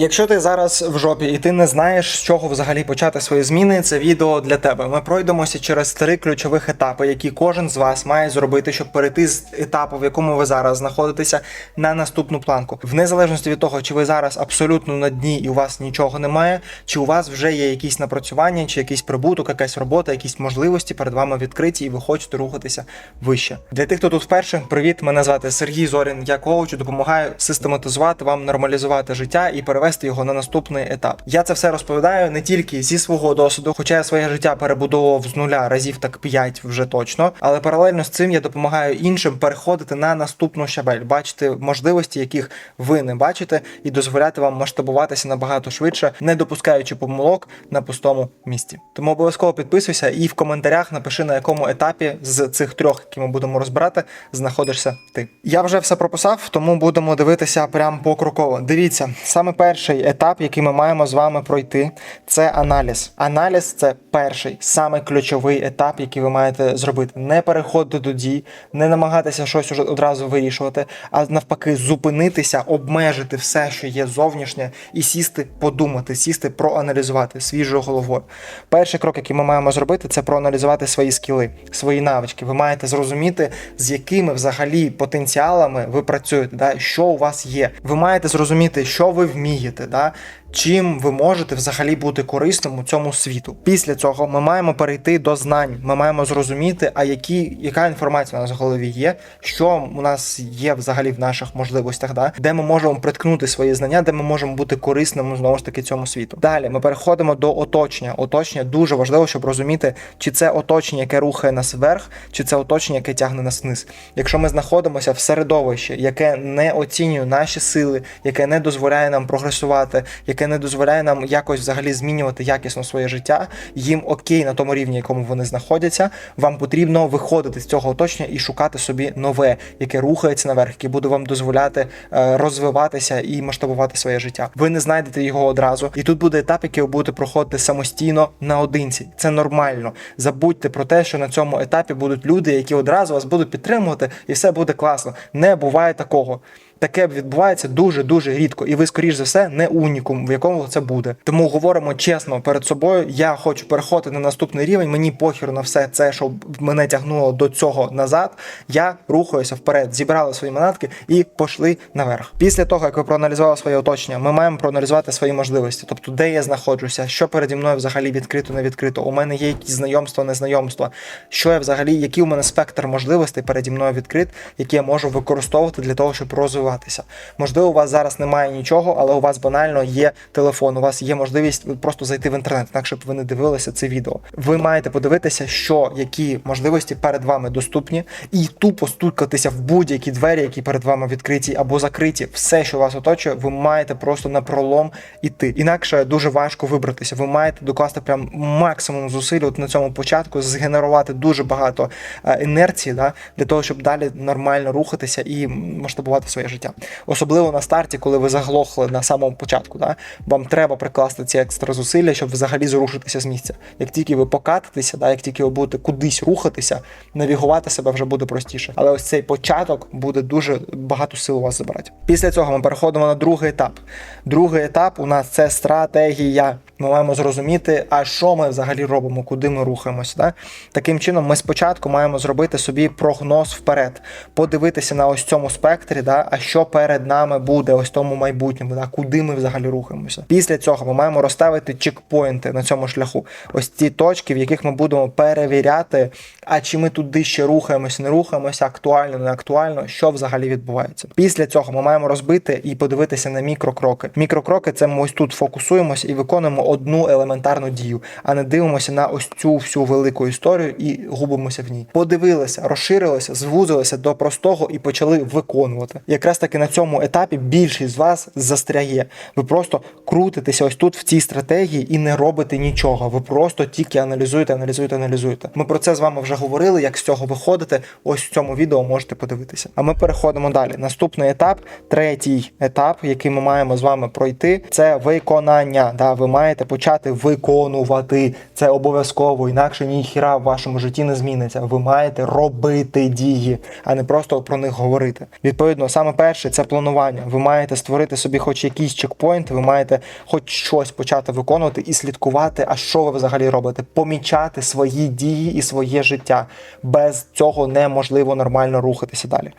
Якщо ти зараз в жопі і ти не знаєш, з чого взагалі почати свої зміни, це відео для тебе. Ми пройдемося через три ключових етапи, які кожен з вас має зробити, щоб перейти з етапу, в якому ви зараз знаходитеся, на наступну планку. В незалежності від того, чи ви зараз абсолютно на дні і у вас нічого немає, чи у вас вже є якісь напрацювання, чи якийсь прибуток, якась робота, якісь можливості перед вами відкриті, і ви хочете рухатися вище. Для тих, хто тут вперше, привіт, мене звати Сергій Зорін. Я коуч, допомагаю систематизувати вам, нормалізувати життя і перевести його на наступний етап. Я це все розповідаю не тільки зі свого досвіду, хоча я своє життя перебудовував з нуля разів так 5 вже точно. Але паралельно з цим я допомагаю іншим переходити на наступну щабель, бачити можливості, яких ви не бачите, і дозволяти вам масштабуватися набагато швидше, не допускаючи помилок на пустому місці. Тому обов'язково підписуйся і в коментарях напиши на якому етапі з цих трьох, які ми будемо розбирати, знаходишся ти. Я вже все прописав, тому будемо дивитися прямо покроково. Дивіться, саме перший етап, який ми маємо з вами пройти, це аналіз. Аналіз це перший, саме ключовий етап, який ви маєте зробити. Не переходити до дій, не намагатися щось уже одразу вирішувати, а навпаки, зупинитися, обмежити все, що є зовнішнє, і сісти, подумати, сісти, проаналізувати свіжою головою. Перший крок, який ми маємо зробити, це проаналізувати свої скіли, свої навички. Ви маєте зрозуміти, з якими взагалі потенціалами ви працюєте, да? що у вас є. Ви маєте зрозуміти, що ви вмієте, да? Чим ви можете взагалі бути корисним у цьому світу. Після цього ми маємо перейти до знань. Ми маємо зрозуміти, а які, яка інформація у нас в голові є, що у нас є взагалі в наших можливостях, да? де ми можемо приткнути свої знання, де ми можемо бути корисними знову ж таки цьому світу. Далі ми переходимо до оточення. Оточення дуже важливо, щоб розуміти, чи це оточення, яке рухає нас вверх, чи це оточення, яке тягне нас вниз. Якщо ми знаходимося в середовищі, яке не оцінює наші сили, яке не дозволяє нам прогресувати, яке не дозволяє нам якось взагалі змінювати якісно своє життя, їм окей на тому рівні, якому вони знаходяться. Вам потрібно виходити з цього оточення і шукати собі нове, яке рухається наверх, яке буде вам дозволяти е, розвиватися і масштабувати своє життя. Ви не знайдете його одразу, і тут буде етап, який ви будете проходити самостійно наодинці. Це нормально. Забудьте про те, що на цьому етапі будуть люди, які одразу вас будуть підтримувати, і все буде класно. Не буває такого. Таке відбувається дуже дуже рідко, і ви, скоріш за все, не унікум, в якому це буде. Тому говоримо чесно перед собою. Я хочу переходити на наступний рівень. Мені похер на все це, що мене тягнуло до цього назад. Я рухаюся вперед, зібрали свої манатки і пішли наверх. Після того, як ви проаналізували своє оточення, ми маємо проаналізувати свої можливості, тобто де я знаходжуся, що переді мною взагалі відкрито, не відкрито. У мене є якісь знайомства, незнайомства. Що я взагалі, який у мене спектр можливостей переді мною відкрит, які я можу використовувати для того, щоб розвиватися. Можливо, у вас зараз немає нічого, але у вас банально є телефон, у вас є можливість просто зайти в інтернет, інакше б ви не дивилися це відео. Ви маєте подивитися, що які можливості перед вами доступні, і тупо стукатися в будь-які двері, які перед вами відкриті або закриті. Все, що вас оточує, ви маєте просто на пролом іти. Інакше дуже важко вибратися. Ви маєте докласти прям максимум зусиль от на цьому початку, згенерувати дуже багато е, інерції, да, для того, щоб далі нормально рухатися і масштабувати своє життя. Особливо на старті, коли ви заглохли на самому початку. Да? Вам треба прикласти ці екстра зусилля, щоб взагалі зрушитися з місця. Як тільки ви покатитеся, да, як тільки ви будете кудись рухатися, навігувати себе вже буде простіше. Але ось цей початок буде дуже багато сил у вас забирати. Після цього ми переходимо на другий етап. Другий етап у нас це стратегія. Ми маємо зрозуміти, а що ми взагалі робимо, куди ми рухаємося. Да? Таким чином, ми спочатку маємо зробити собі прогноз вперед, подивитися на ось цьому спектрі, да? а що перед нами буде, ось тому майбутньому, да? куди ми взагалі рухаємося. Після цього ми маємо розставити чекпоінти на цьому шляху. Ось ті точки, в яких ми будемо перевіряти, а чи ми туди ще рухаємося, не рухаємося, актуально, не актуально, що взагалі відбувається. Після цього ми маємо розбити і подивитися на мікрокроки. Мікрокроки це ми ось тут фокусуємося і виконуємо одну елементарну дію, а не дивимося на ось цю всю велику історію і губимося в ній. Подивилися, розширилися, звузилися до простого і почали виконувати. Якраз таки на цьому етапі більшість з вас застряє. Ви просто крутитеся ось тут в цій стратегії і не робите нічого. Ви просто тільки аналізуєте, аналізуєте, аналізуєте. Ми про це з вами вже говорили. Як з цього виходити? Ось в цьому відео можете подивитися. А ми переходимо далі. Наступний етап, третій етап, який ми маємо з вами пройти, це виконання. Да, ви маєте маєте почати виконувати це обов'язково, інакше ніхіра в вашому житті не зміниться. Ви маєте робити дії, а не просто про них говорити. Відповідно, саме перше це планування. Ви маєте створити собі хоч якийсь чекпоінт, ви маєте хоч щось почати виконувати і слідкувати, а що ви взагалі робите, помічати свої дії і своє життя. Без цього неможливо нормально рухатися далі.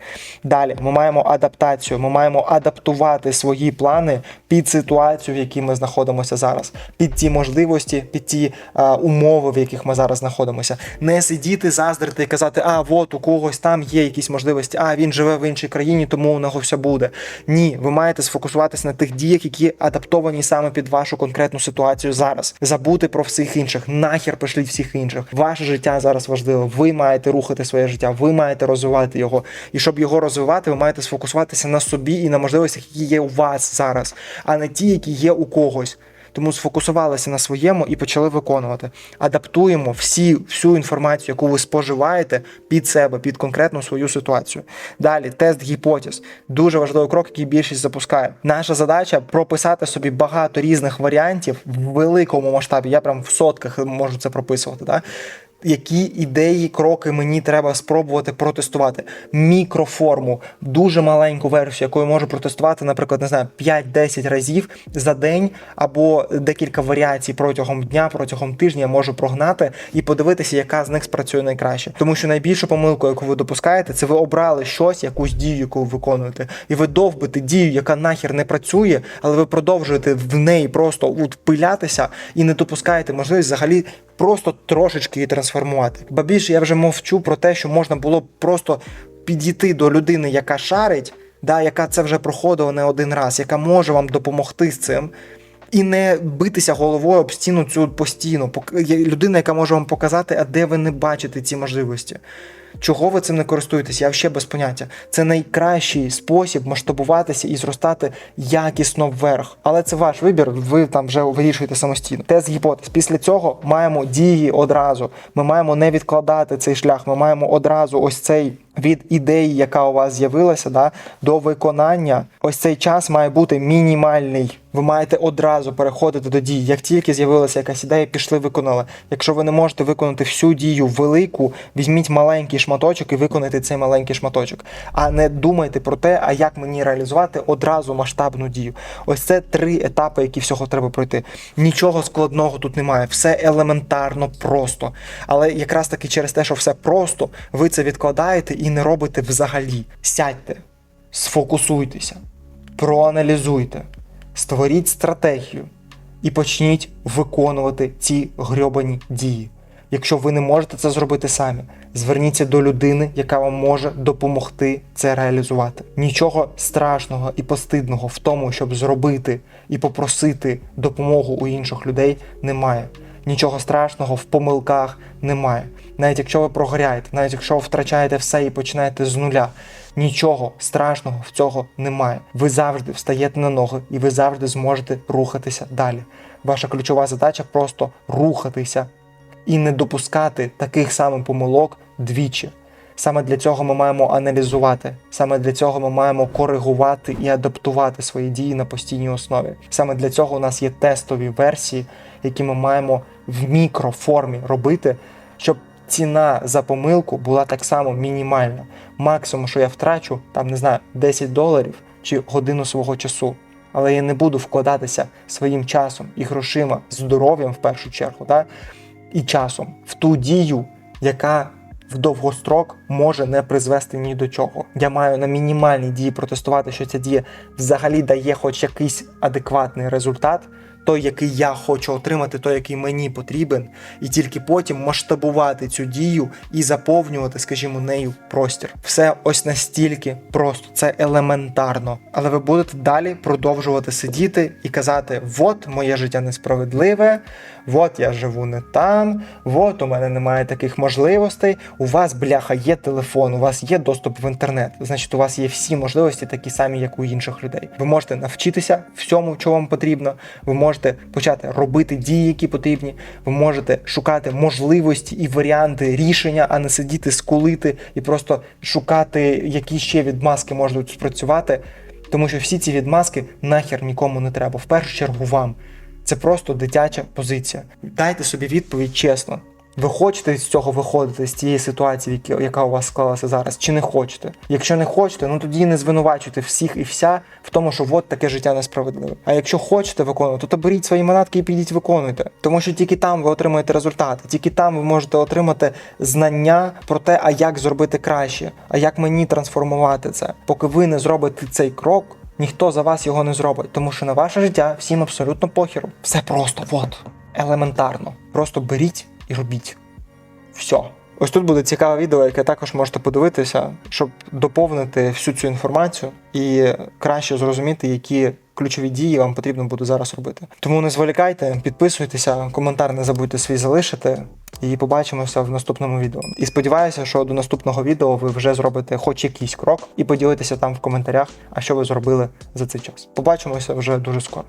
Далі ми маємо адаптацію. Ми маємо адаптувати свої плани під ситуацію, в якій ми знаходимося зараз, під ті можливості, під ті е, умови, в яких ми зараз знаходимося. Не сидіти, заздрити і казати, а от у когось там є якісь можливості, а він живе в іншій країні, тому у нього все буде. Ні, ви маєте сфокусуватися на тих діях, які адаптовані саме під вашу конкретну ситуацію зараз. Забути про всіх інших. Нахер пішліть всіх інших. Ваше життя зараз важливо. Ви маєте рухати своє життя, ви маєте розвивати його. І щоб його розвивати, ви маєте сфокусуватися на собі і на можливостях, які є у вас зараз, а не ті, які є у когось. Тому сфокусувалися на своєму і почали виконувати. Адаптуємо всі, всю інформацію, яку ви споживаєте під себе, під конкретну свою ситуацію. Далі тест гіпотез. Дуже важливий крок, який більшість запускає. Наша задача прописати собі багато різних варіантів в великому масштабі. Я прям в сотках можу це прописувати. Да? Які ідеї, кроки мені треба спробувати протестувати. Мікроформу, дуже маленьку версію, яку я можу протестувати, наприклад, не знаю, 5-10 разів за день або декілька варіацій протягом дня, протягом тижня я можу прогнати і подивитися, яка з них спрацює найкраще. Тому що найбільшу помилку, яку ви допускаєте, це ви обрали щось, якусь дію, яку ви виконуєте, і ви довбите дію, яка нахер не працює, але ви продовжуєте в неї просто впилятися і не допускаєте можливість взагалі просто трошечки її трансформувати. Ба більше я вже мовчу про те, що можна було б просто підійти до людини, яка шарить, да, яка це вже проходила не один раз, яка може вам допомогти з цим. І не битися головою об стіну цю постійно. Людина, яка може вам показати, а де ви не бачите ці можливості. Чого ви цим не користуєтесь? Я ще без поняття. Це найкращий спосіб масштабуватися і зростати якісно вверх. Але це ваш вибір, ви там вже вирішуєте самостійно. Тест гіпотез. Після цього маємо дії одразу. Ми маємо не відкладати цей шлях. Ми маємо одразу ось цей від ідеї, яка у вас з'явилася, да, до виконання. Ось цей час має бути мінімальний. Ви маєте одразу переходити до дій. Як тільки з'явилася якась ідея, пішли, виконали. Якщо ви не можете виконати всю дію велику, візьміть маленький шматочок і виконайте цей маленький шматочок. А не думайте про те, а як мені реалізувати одразу масштабну дію. Ось це три етапи, які всього треба пройти. Нічого складного тут немає, все елементарно просто. Але якраз таки через те, що все просто, ви це відкладаєте і не робите взагалі. Сядьте, сфокусуйтеся, проаналізуйте, створіть стратегію і почніть виконувати ці грьобані дії. Якщо ви не можете це зробити самі, зверніться до людини, яка вам може допомогти це реалізувати. Нічого страшного і постидного в тому, щоб зробити і попросити допомогу у інших людей, немає. Нічого страшного в помилках немає. Навіть якщо ви прогоряєте, навіть якщо ви втрачаєте все і починаєте з нуля, нічого страшного в цього немає. Ви завжди встаєте на ноги і ви завжди зможете рухатися далі. Ваша ключова задача просто рухатися і не допускати таких самих помилок двічі. Саме для цього ми маємо аналізувати, саме для цього ми маємо коригувати і адаптувати свої дії на постійній основі. Саме для цього у нас є тестові версії, які ми маємо в мікроформі робити, щоб ціна за помилку була так само мінімальна. Максимум, що я втрачу, там не знаю, 10 доларів чи годину свого часу. Але я не буду вкладатися своїм часом і грошима, здоров'ям в першу чергу, да? І часом в ту дію, яка в довгострок може не призвести ні до чого. Я маю на мінімальній дії протестувати, що ця дія взагалі дає хоч якийсь адекватний результат, той, який я хочу отримати, той, який мені потрібен, і тільки потім масштабувати цю дію і заповнювати, скажімо, нею простір. Все ось настільки просто, це елементарно. Але ви будете далі продовжувати сидіти і казати: от моє життя несправедливе, от я живу не там, от у мене немає таких можливостей. У вас, бляха, є телефон, у вас є доступ в інтернет. Значить, у вас є всі можливості, такі самі, як у інших людей. Ви можете навчитися всьому, що вам потрібно. Ви можете почати робити дії, які потрібні. Ви можете шукати можливості і варіанти рішення, а не сидіти, скулити і просто шукати, які ще відмазки можуть спрацювати. Тому що всі ці відмазки нахер нікому не треба. В першу чергу вам. Це просто дитяча позиція. Дайте собі відповідь чесно. Ви хочете з цього виходити з тієї ситуації, яка у вас склалася зараз, чи не хочете? Якщо не хочете, ну тоді не звинувачуйте всіх і вся в тому, що от таке життя несправедливе. А якщо хочете виконувати, то беріть свої манатки і підіть виконуйте. Тому що тільки там ви отримаєте результати, тільки там ви можете отримати знання про те, а як зробити краще, а як мені трансформувати це. Поки ви не зробите цей крок, ніхто за вас його не зробить, тому що на ваше життя всім абсолютно похеру. Все просто, от, елементарно. Просто беріть і робіть. Все. Ось тут буде цікаве відео, яке також можете подивитися, щоб доповнити всю цю інформацію і краще зрозуміти, які ключові дії вам потрібно буде зараз робити. Тому не зволікайте, підписуйтеся, коментар не забудьте свій залишити. І побачимося в наступному відео. І сподіваюся, що до наступного відео ви вже зробите хоч якийсь крок і поділитеся там в коментарях, а що ви зробили за цей час. Побачимося вже дуже скоро.